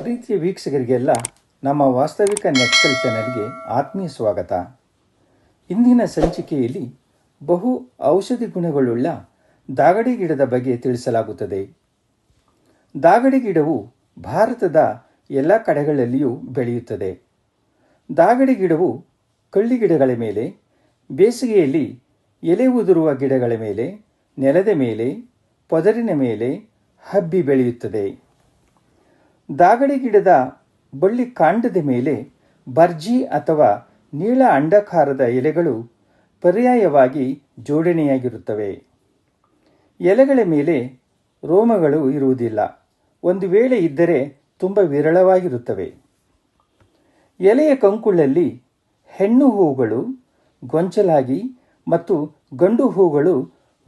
ಪ್ರೀತಿಯ ವೀಕ್ಷಕರಿಗೆಲ್ಲ ನಮ್ಮ ವಾಸ್ತವಿಕ ನೆಟ್ಕಲ್ ಚಾನೆಲ್ಗೆ ಆತ್ಮೀಯ ಸ್ವಾಗತ. ಇಂದಿನ ಸಂಚಿಕೆಯಲ್ಲಿ ಬಹು ಔಷಧಿ ಗುಣಗಳುಳ್ಳ ದಾಗಡಿ ಗಿಡದ ಬಗ್ಗೆ ತಿಳಿಸಲಾಗುತ್ತದೆ. ದಾಗಡಿ ಗಿಡವು ಭಾರತದ ಎಲ್ಲ ಕಡೆಗಳಲ್ಲಿಯೂ ಬೆಳೆಯುತ್ತದೆ. ದಾಗಡಿ ಗಿಡವು ಕಳ್ಳಿ ಗಿಡಗಳ ಮೇಲೆ, ಬೇಸಿಗೆಯಲ್ಲಿ ಎಲೆ ಉದುರುವ ಗಿಡಗಳ ಮೇಲೆ, ನೆಲದ ಮೇಲೆ, ಪೊದರಿನ ಮೇಲೆ ಹಬ್ಬಿ ಬೆಳೆಯುತ್ತದೆ. ದಾಗಡಿ ಗಿಡದ ಬಳ್ಳಿ ಕಾಂಡದ ಮೇಲೆ ಬರ್ಜಿ ಅಥವಾ ನೀಳ ಅಂಡಾಕಾರದ ಎಲೆಗಳು ಪರ್ಯಾಯವಾಗಿ ಜೋಡಣೆಯಾಗಿರುತ್ತವೆ. ಎಲೆಗಳ ಮೇಲೆ ರೋಮಗಳು ಇರುವುದಿಲ್ಲ. ಒಂದು ವೇಳೆ ಇದ್ದರೆ ತುಂಬ ವಿರಳವಾಗಿರುತ್ತವೆ. ಎಲೆಯ ಕಂಕುಳಲ್ಲಿ ಹೆಣ್ಣು ಹೂಗಳು ಗೊಂಚಲಾಗಿ ಮತ್ತು ಗಂಡು ಹೂಗಳು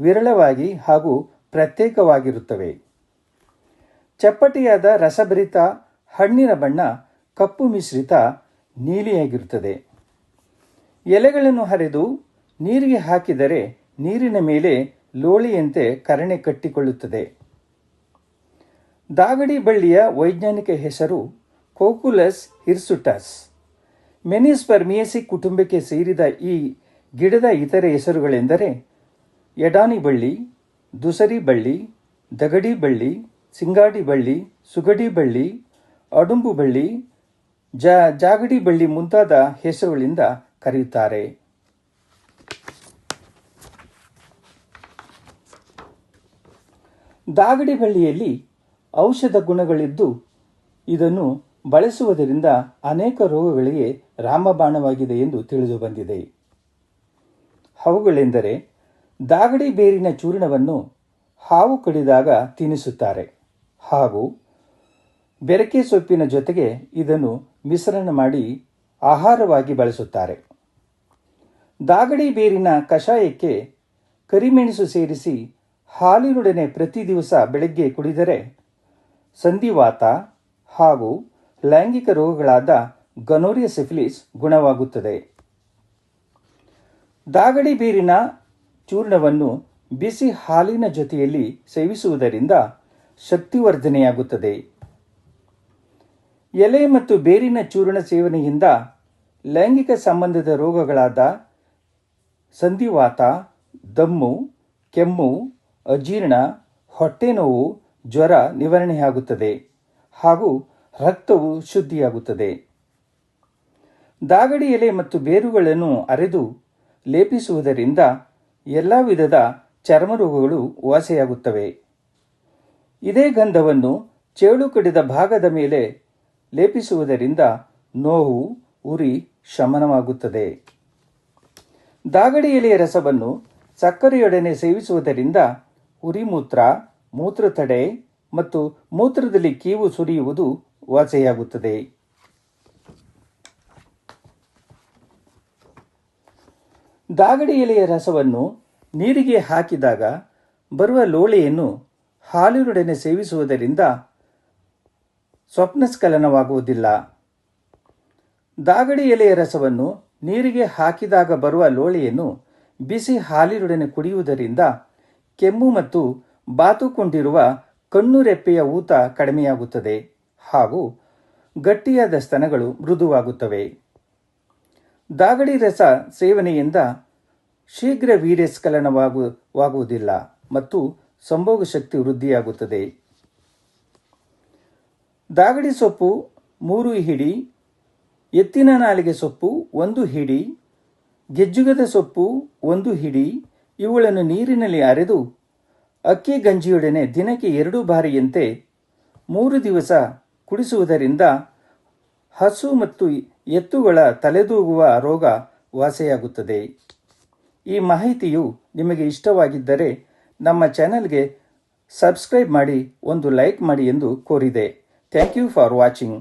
ವಿರಳವಾಗಿ ಹಾಗೂ ಪ್ರತ್ಯೇಕವಾಗಿರುತ್ತವೆ. ಚಪ್ಪಟೆಯಾದ ರಸಭರಿತ ಹಣ್ಣಿನ ಬಣ್ಣ ಕಪ್ಪು ಮಿಶ್ರಿತ ನೀಲಿಯಾಗಿರುತ್ತದೆ. ಎಲೆಗಳನ್ನು ಹರಿದು ನೀರಿಗೆ ಹಾಕಿದರೆ ನೀರಿನ ಮೇಲೆ ಲೋಳಿಯಂತೆ ಕರಣೆ ಕಟ್ಟಿಕೊಳ್ಳುತ್ತದೆ. ದಾಗಡಿ ಬಳ್ಳಿಯ ವೈಜ್ಞಾನಿಕ ಹೆಸರು ಕೋಕುಲಸ್ ಹಿರ್ಸುಟಸ್. ಮೆನಿಸ್ಪರ್ಮಿಯಸಿ ಕುಟುಂಬಕ್ಕೆ ಸೇರಿದ ಈ ಗಿಡದ ಇತರೆ ಹೆಸರುಗಳೆಂದರೆ ಎಡಾನಿ ಬಳ್ಳಿ, ದುಸರಿ ಬಳ್ಳಿ, ದಗಡಿ ಬಳ್ಳಿ ಸಿಂಗಾಡಿ ಬಳ್ಳಿ, ಸುಗಡಿ ಬಳ್ಳಿ, ಅಡುಂಬು ಬಳ್ಳಿ, ಜ, ಜಾಗಡಿ ಬಳ್ಳಿ ಮುಂತಾದ ಹೆಸರುಗಳಿಂದ ಕರೆಯುತ್ತಾರೆ. ದಾಗಡಿ ಬಳ್ಳಿಯಲ್ಲಿ ಔಷಧ ಗುಣಗಳಿದ್ದು ಇದನ್ನು ಬಳಸುವುದರಿಂದ ಅನೇಕ ರೋಗಗಳಿಗೆ ರಾಮಬಾಣವಾಗಿದೆ ಎಂದು ತಿಳಿದು ಬಂದಿದೆ. ಅವುಗಳೆಂದರೆ ದಾಗಡಿ ಬೇರಿನ ಚೂರ್ಣವನ್ನು ಹಾವು ಕಡಿದಾಗ ತಿನ್ನಿಸುತ್ತಾರೆ ಹಾಗೂ ಬೆರಕೆ ಸೊಪ್ಪಿನ ಜೊತೆಗೆ ಇದನ್ನು ಮಿಶ್ರಣ ಮಾಡಿ ಆಹಾರವಾಗಿ ಬಳಸುತ್ತಾರೆ. ದಾಗಡಿ ಬೇರಿನ ಕಷಾಯಕ್ಕೆ ಕರಿಮೆಣಸು ಸೇರಿಸಿ ಹಾಲಿನೊಡನೆ ಪ್ರತಿ ದಿವಸ ಬೆಳಗ್ಗೆ ಕುಡಿದರೆ ಸಂಧಿವಾತ ಹಾಗೂ ಲೈಂಗಿಕ ರೋಗಗಳಾದ ಗನೋರಿಯ ಸಿಫಿಲಿಸ್ ಗುಣವಾಗುತ್ತದೆ. ದಾಗಡಿ ಬೇರಿನ ಚೂರ್ಣವನ್ನು ಬಿಸಿ ಹಾಲಿನ ಜೊತೆಯಲ್ಲಿ ಸೇವಿಸುವುದರಿಂದ ಶಕ್ತಿವರ್ಧನೆಯಾಗುತ್ತದೆ. ಎಲೆ ಮತ್ತು ಬೇರಿನ ಚೂರ್ಣ ಸೇವನೆಯಿಂದ ಲೈಂಗಿಕ ಸಂಬಂಧದ ರೋಗಗಳಾದ ಸಂಧಿವಾತ, ದಮ್ಮು, ಕೆಮ್ಮು, ಅಜೀರ್ಣ ಹೊಟ್ಟೆನೋವು ಜ್ವರ ನಿವಾರಣೆಯಾಗುತ್ತದೆ ಹಾಗೂ ರಕ್ತವು ಶುದ್ಧಿಯಾಗುತ್ತದೆ. ದಾಗಡಿ ಎಲೆ ಮತ್ತು ಬೇರುಗಳನ್ನು ಅರೆದು ಲೇಪಿಸುವುದರಿಂದ ಎಲ್ಲ ವಿಧದ ಚರ್ಮರೋಗಗಳು ವಾಸಿಯಾಗುತ್ತವೆ. ಇದೇ ಗಂಧವನ್ನು ಚೇಳು ಕಡಿದ ಭಾಗದ ಮೇಲೆ ಲೇಪಿಸುವುದರಿಂದ ನೋವು, ಉರಿ, ಶಮನವಾಗುತ್ತದೆ. ದಾಗಡಿ ಎಲೆಯ ರಸವನ್ನು ಸಕ್ಕರೆಯೊಡನೆ ಸೇವಿಸುವುದರಿಂದ ಉರಿಮೂತ್ರ ಮೂತ್ರತಡೆ ಮತ್ತು ಮೂತ್ರದಲ್ಲಿ ಕೀವು ಸುರಿಯುವುದು ವಾಸೆಯಾಗುತ್ತದೆ. ದಾಗಡಿ ಎಲೆಯ ರಸವನ್ನು ನೀರಿಗೆ ಹಾಕಿದಾಗ ಬರುವ ಲೋಳೆಯನ್ನು ಹಾಲಿನೊಡನೆ ಸೇವಿಸುವುದರಿಂದ ಸ್ವಪ್ನಸ್ಖಲನವಾಗುವುದಿಲ್ಲ. ದಾಗಡಿ ಎಲೆಯ ರಸವನ್ನು ನೀರಿಗೆ ಹಾಕಿದಾಗ ಬರುವ ಲೋಳೆಯನ್ನು ಬಿಸಿ ಹಾಲಿನೊಡನೆ ಕುಡಿಯುವುದರಿಂದ ಕೆಮ್ಮು ಮತ್ತು ಬಾತುಕೊಂಡಿರುವ ಕಣ್ಣು ರೆಪ್ಪೆಯ ಊತ ಕಡಿಮೆಯಾಗುತ್ತದೆ ಹಾಗೂ ಗಟ್ಟಿಯಾದ ಸ್ತನಗಳು ಮೃದುವಾಗುತ್ತವೆ. ದಾಗಡಿ ರಸ ಸೇವನೆಯಿಂದ ಶೀಘ್ರ ವೀರ್ಯಸ್ಖಲನವಾಗುವುದಿಲ್ಲ ಮತ್ತು ಸಂಭೋಗ ಶಕ್ತಿ ವೃದ್ಧಿಯಾಗುತ್ತದೆ. ದಾಗಡಿ ಸೊಪ್ಪು ಮೂರು ಹಿಡಿ, ಎತ್ತಿನ ನಾಲಿಗೆ ಸೊಪ್ಪು ಒಂದು ಹಿಡಿ, ಗೆಜ್ಜುಗದ ಸೊಪ್ಪು ಒಂದು ಹಿಡಿ, ಇವುಗಳನ್ನು ನೀರಿನಲ್ಲಿ ಅರೆದು ಅಕ್ಕಿ ಗಂಜಿಯೊಡನೆ ದಿನಕ್ಕೆ ಎರಡು ಬಾರಿಯಂತೆ ಮೂರು ದಿವಸ ಕುಡಿಸುವುದರಿಂದ ಹಸು ಮತ್ತು ಎತ್ತುಗಳ ತಲೆದೂಗುವ ರೋಗ ವಾಸಿಯಾಗುತ್ತದೆ. ಈ ಮಾಹಿತಿಯು ನಿಮಗೆ ಇಷ್ಟವಾಗಿದ್ದರೆ ನಮ್ಮ ಚಾನೆಲ್ಗೆ ಸಬ್ಸ್ಕ್ರೈಬ್ ಮಾಡಿ ಒಂದು ಲೈಕ್ ಮಾಡಿ ಎಂದು ಕೋರಿದೆ. Thank you for watching.